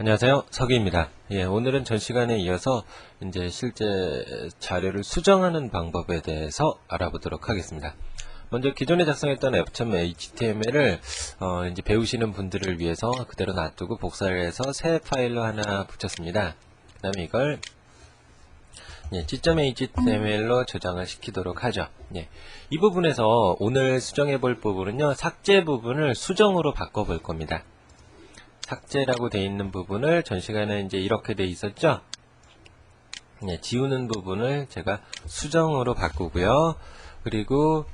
안녕하세요. 서기입니다. 예, 오늘은 전 시간에 이어서 이제 실제 자료를 수정하는 방법에 대해서 알아보도록 하겠습니다. 먼저 기존에 작성했던 f.html을 어, 이제 배우시는 분들을 위해서 그대로 놔두고 복사를 해서 새 파일로 하나 붙였습니다. 그 다음에 이걸 예, g.html로 저장을 시키도록 하죠. 예, 이 부분에서 오늘 수정해 볼 부분은요, 삭제 부분을 수정으로 바꿔 볼 겁니다. 삭제라고 되어 있는 부분을 전 시간에 이제 이렇게 돼 있었죠? 예, 지우는 부분을 제가 수정으로 바꾸고요. 그리고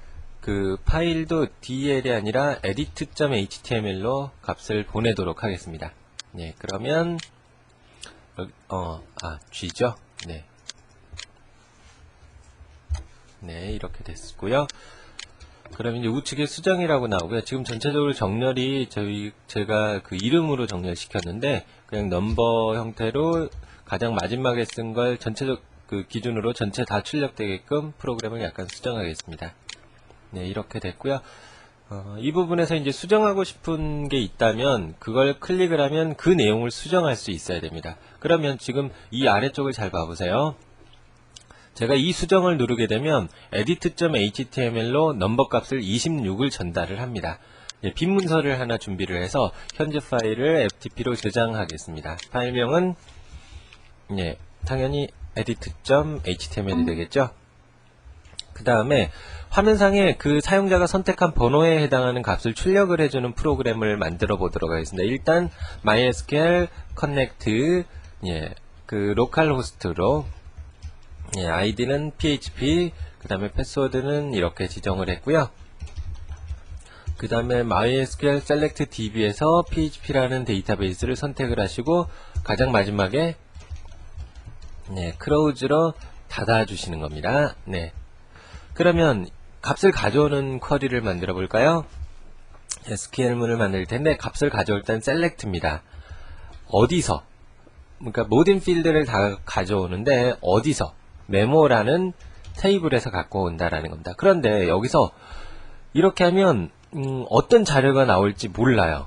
그 파일도 DL이 아니라 edit.html로 값을 보내도록 하겠습니다. 예, 그러면 어, 아, G죠? 네. 네, 이렇게 됐고요. 그럼 이제 우측에 수정이라고 나오고요. 지금 전체적으로 정렬이 저희 제가 그 이름으로 정렬시켰는데 그냥 넘버 형태로 가장 마지막에 쓴 걸 전체적 그 기준으로 전체 다 출력되게끔 프로그램을 약간 수정하겠습니다. 네, 이렇게 됐고요. 어, 이 부분에서 이제 수정하고 싶은 게 있다면 그걸 클릭을 하면 그 내용을 수정할 수 있어야 됩니다. 그러면 지금 이 아래쪽을 잘 봐보세요. 제가 이 수정을 누르게 되면 edit.html로 넘버 값을 26을 전달을 합니다. 예, 빈 문서를 하나 준비를 해서 현재 파일을 ftp로 저장하겠습니다. 파일명은 예, 당연히 edit.html이 되겠죠. 그 다음에 화면상에 그 사용자가 선택한 번호에 해당하는 값을 출력을 해주는 프로그램을 만들어 보도록 하겠습니다. 일단 MySQL Connect 예, 그 로컬 호스트로 예, 아이디는 PHP, 그 다음에 패스워드는 이렇게 지정을 했고요. 그 다음에 MySQL Select DB에서 PHP라는 데이터베이스를 선택을 하시고 가장 마지막에 네, 크로우즈로 닫아주시는 겁니다. 네. 그러면 값을 가져오는 쿼리를 만들어 볼까요? SQL문을 만들 텐데 값을 가져올 땐 select입니다. 어디서? 그러니까 모든 필드를 다 가져오는데 어디서? 메모라는 테이블에서 갖고 온다라는 겁니다. 그런데 여기서 이렇게 하면 음, 어떤 자료가 나올지 몰라요.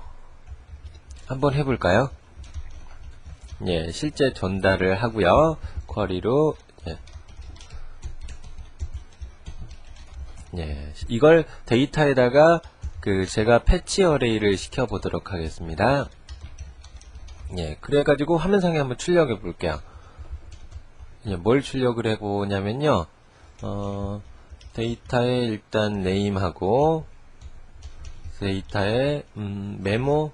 한번 해볼까요? 예, 실제 전달을 하고요. 쿼리로 예. 예, 이걸 데이터에다가 그 제가 패치 어레이를 시켜 보도록 하겠습니다. 예, 그래가지고 화면상에 한번 출력해 볼게요. 예, 뭘 출력을 해보냐면요, 어, 데이터에 일단 네임하고, 데이터에, 음, 메모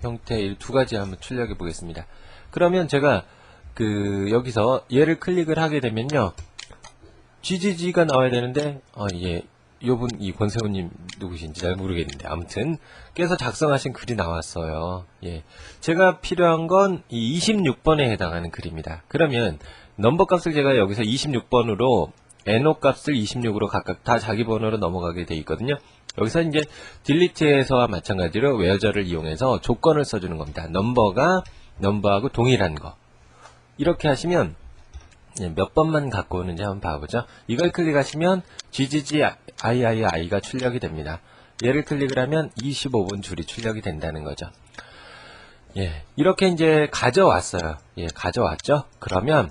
형태 두 가지 한번 출력해 보겠습니다. 그러면 제가, 그, 여기서 얘를 클릭을 하게 되면요, GGG가 나와야 되는데, 아, 예, 요분, 이 권세훈님 누구신지 잘 모르겠는데, 아무튼, 께서 작성하신 글이 나왔어요. 예. 제가 필요한 건 이 26번에 해당하는 글입니다. 그러면, 넘버 값을 제가 여기서 26번으로 NO 값을 26으로 각각 다 자기 번호로 넘어가게 돼 있거든요. 여기서 이제 딜리트에서와 마찬가지로 웨어저를 이용해서 조건을 써주는 겁니다. 넘버가 넘버하고 동일한 거. 이렇게 하시면 예, 몇 번만 갖고 오는지 한번 봐보죠. 이걸 클릭하시면 GGG III가 출력이 됩니다. 얘를 클릭을 하면 25분 줄이 출력이 된다는 거죠. 예, 이렇게 이제 가져왔어요. 예, 가져왔죠? 그러면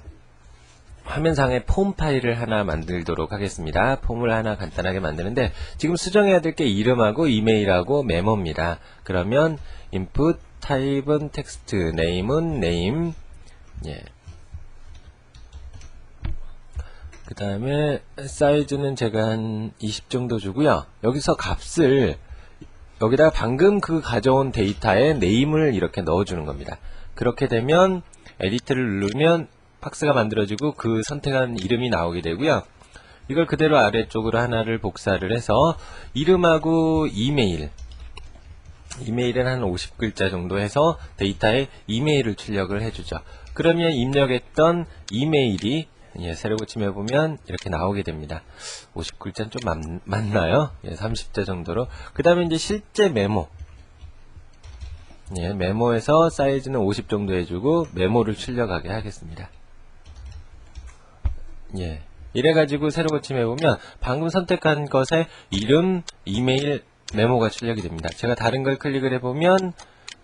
화면상에 폼 파일을 하나 만들도록 하겠습니다. 폼을 하나 간단하게 만드는데 지금 수정해야 될 게 이름하고 이메일하고 메모입니다. 그러면 input 타입은 텍스트, name은 name, 예. 그 다음에 사이즈는 제가 한 20 정도 주고요. 여기서 값을 여기다가 방금 그 가져온 데이터에 네임을 이렇게 넣어주는 겁니다. 그렇게 되면 에디트를 누르면 박스가 만들어지고 그 선택한 이름이 나오게 되고요. 이걸 그대로 아래쪽으로 하나를 복사를 해서 이름하고 이메일 이메일은 한 50글자 정도 해서 데이터에 이메일을 출력을 해주죠. 그러면 입력했던 이메일이 예, 세로 고침해 보면 이렇게 나오게 됩니다. 50글자는 좀 많, 많나요? 예, 30자 정도로. 그 다음에 이제 실제 메모. 예, 메모에서 사이즈는 50 정도 해주고 메모를 출력하게 하겠습니다. 예. 이래가지고 새로 고침해보면 방금 선택한 것에 이름, 이메일, 메모가 출력이 됩니다. 제가 다른 걸 클릭을 해보면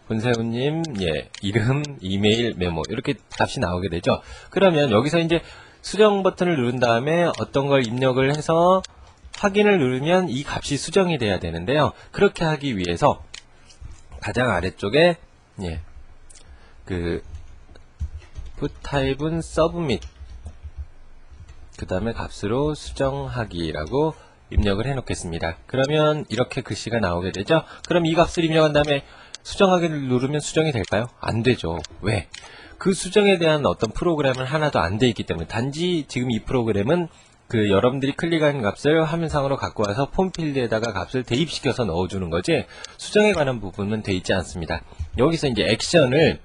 본세훈님, 예, 이름, 이메일, 메모, 이렇게 값이 나오게 되죠. 그러면 여기서 이제 수정 버튼을 누른 다음에 어떤 걸 입력을 해서 확인을 누르면 이 값이 수정이 돼야 되는데요. 그렇게 하기 위해서 가장 아래쪽에, 예, 그, type은 submit, 그 다음에 값으로 수정하기라고 입력을 해 놓겠습니다. 그러면 이렇게 글씨가 나오게 되죠. 그럼 이 값을 입력한 다음에 수정하기를 누르면 수정이 될까요? 안 되죠. 왜? 그 수정에 대한 어떤 프로그램은 하나도 안 돼 있기 때문에 단지 지금 이 프로그램은 그 여러분들이 클릭한 값을 화면상으로 갖고 와서 폼 필드에다가 값을 대입시켜서 넣어주는 거지 수정에 관한 부분은 돼 있지 않습니다. 여기서 이제 액션을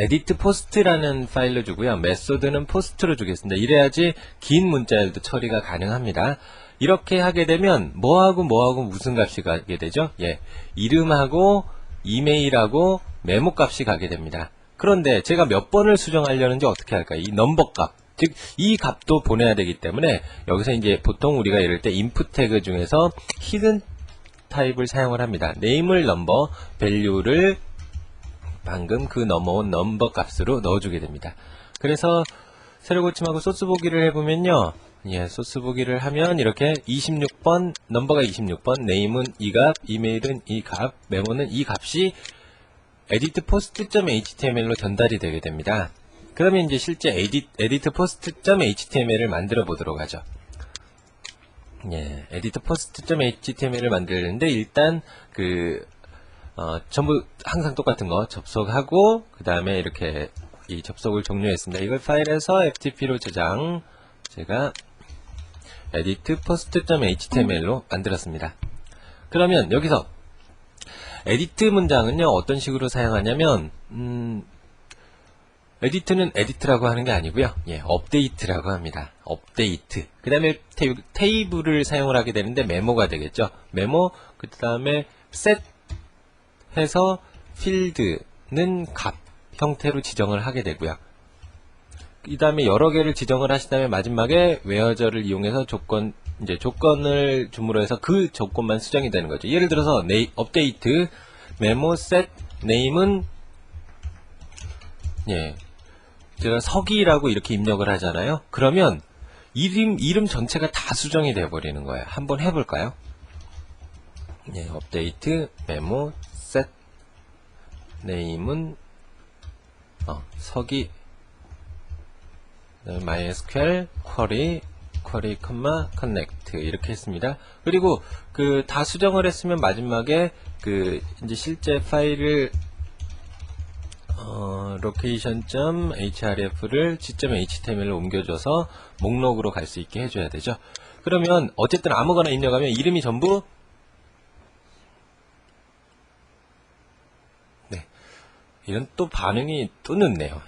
edit post라는 파일로 주고요. 메소드는 post로 주겠습니다. 이래야지 긴 문자열도 처리가 가능합니다. 이렇게 하게 되면 뭐하고 뭐하고 무슨 값이 가게 되죠? 예. 이름하고 이메일하고 메모 값이 가게 됩니다. 그런데 제가 몇 번을 수정하려는지 어떻게 할까요? 이 넘버 값. 즉, 이 값도 보내야 되기 때문에 여기서 이제 보통 우리가 이럴 때 input 태그 중에서 hidden 타입을 사용을 합니다. name을 넘버, value를 방금 그 넘어온 넘버 값으로 넣어주게 됩니다. 그래서 세로 고침하고 소스 보기를 해보면요. 예, 소스 보기를 하면 이렇게 26번, 넘버가 26번, 네임은 이 값, 이메일은 이 값, 메모는 이 값이 editpost.html로 전달이 되게 됩니다. 그러면 이제 실제 edit, editpost.html을 만들어 보도록 하죠. 예, editpost.html을 만들는데 일단 그 어, 전부 항상 똑같은 거 접속하고 그 다음에 이렇게 이 접속을 종료했습니다. 이걸 파일에서 ftp로 저장 제가 edit post.html로 만들었습니다. 그러면 여기서 edit 문장은요 어떤 식으로 사용하냐면 음, 에디트는 에디트라고 하는 게 아니고요. 예, 업데이트라고 합니다. 업데이트. 그 다음에 테이블을 사용을 하게 되는데 메모가 되겠죠. 메모, 그 다음에 셋 해서 필드는 값 형태로 지정을 하게 되고요. 그 다음에 여러 개를 지정을 하신 다음에 마지막에 웨어저를 이용해서 조건, 이제 조건을 줌으로 해서 그 조건만 수정이 되는 거죠. 예를 들어서 네이, 업데이트, 메모, 셋, 네임은 예, 제가 서기라고 이렇게 입력을 하잖아요. 그러면 이름 이름 전체가 다 수정이 되어 버리는 거예요. 한번 해볼까요? 예, 업데이트 메모 셋 네임은 어, 서기 MySQL 쿼리 쿼리 컴마 커넥트 이렇게 했습니다. 그리고 그 다 수정을 했으면 마지막에 그 이제 실제 파일을 어, location.href를 g.html로 옮겨줘서 목록으로 갈 수 있게 해줘야 되죠. 그러면 어쨌든 아무거나 입력하면 이름이 전부 이런 또 반응이 또 늦네요.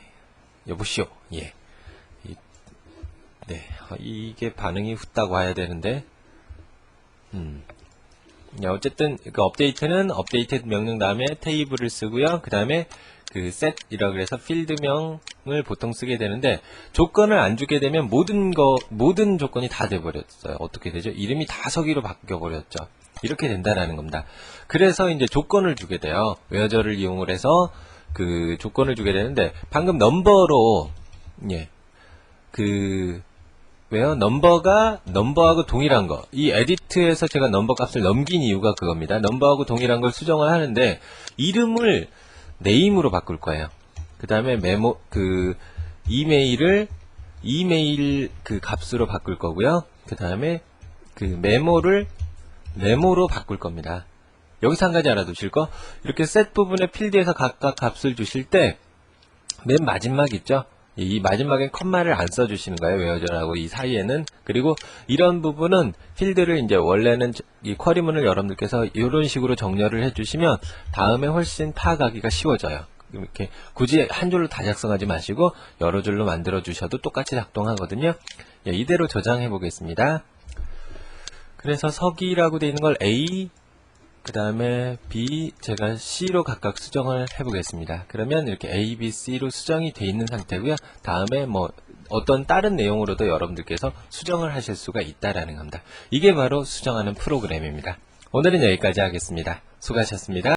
여보시오. 예. 이, 네 어, 이게 반응이 후딱 와야 되는데 음. 야, 어쨌든 그 업데이트는 업데이트 명령 다음에 테이블을 쓰고요. 그 다음에 그 set이라 그래서 필드명을 보통 쓰게 되는데 조건을 안 주게 되면 모든 거 모든 조건이 다 돼 버렸어요. 어떻게 되죠? 이름이 다 서기로 바뀌어 버렸죠. 이렇게 된다라는 겁니다. 그래서 이제 조건을 주게 돼요. 웨어저를 이용을 해서 그 조건을 주게 되는데 방금 넘버로 예. 그 왜요? 넘버가 넘버하고 동일한 거. 이 에디트에서 제가 넘버 값을 넘긴 이유가 그겁니다. 넘버하고 동일한 걸 수정을 하는데 이름을 네임으로 바꿀 거예요. 그 다음에 메모 그 이메일을 이메일 그 값으로 바꿀 거고요. 그 다음에 그 메모를 메모로 바꿀 겁니다. 여기서 한 가지 알아두실 거 이렇게 셋 부분의 필드에서 각각 값을 주실 때 맨 마지막 있죠? 이 마지막에 컴마를 안 써주시는 거예요. 웨어저하고 이 사이에는. 그리고 이런 부분은 필드를 이제 원래는 이 쿼리문을 여러분들께서 이런 식으로 정렬을 해주시면 다음에 훨씬 파악하기가 쉬워져요. 이렇게 굳이 한 줄로 다 작성하지 마시고 여러 줄로 만들어 주셔도 똑같이 작동하거든요. 예, 이대로 저장해 보겠습니다. 그래서 서기라고 되어 있는 걸 A, 그 다음에 B, 제가 C로 각각 수정을 해 보겠습니다. 그러면 이렇게 A, B, C로 수정이 되어 있는 상태고요. 다음에 뭐 어떤 다른 내용으로도 여러분들께서 수정을 하실 수가 있다라는 겁니다. 이게 바로 수정하는 프로그램입니다. 오늘은 여기까지 하겠습니다. 수고하셨습니다.